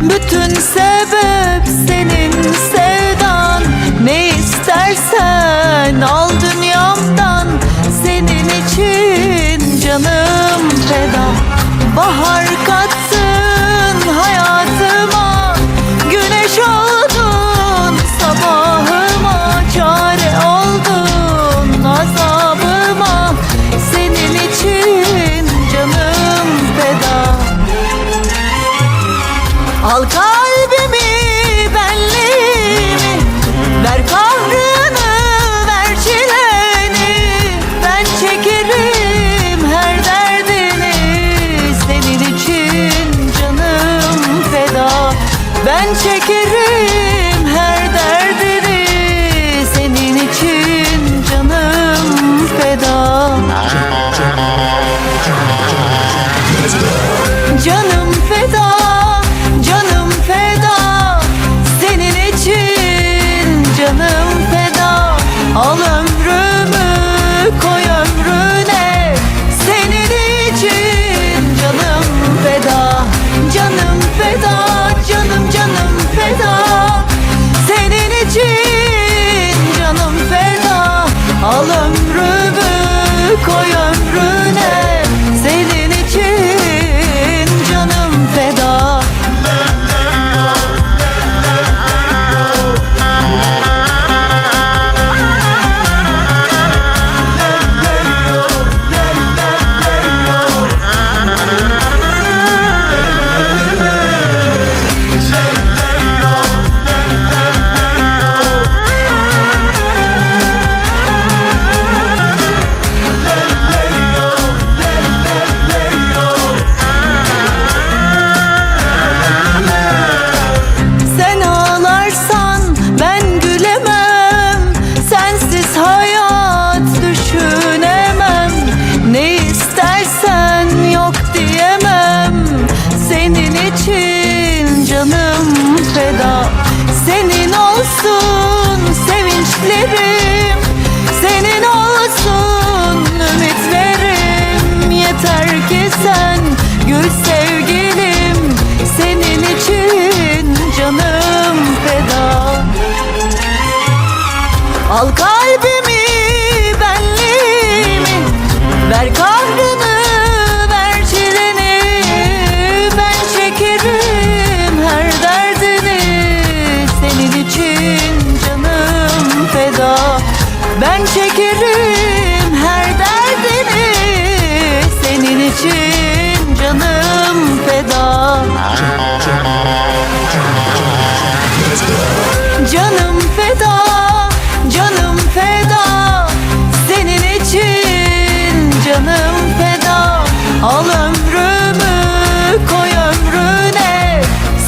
Bütün sebep senin sevdan. Ne istersen al dünyamdan. Senin için canım feda. Bahar kadar Al kalbimi benliğimi. Ver kahrını ver çileni. Ben çekerim her derdini. Senin için canım feda. Ben çekerim her derdini. Senin için canım feda. Canım 别走 햇살 Ben çekerim her derdini Senin için canım feda.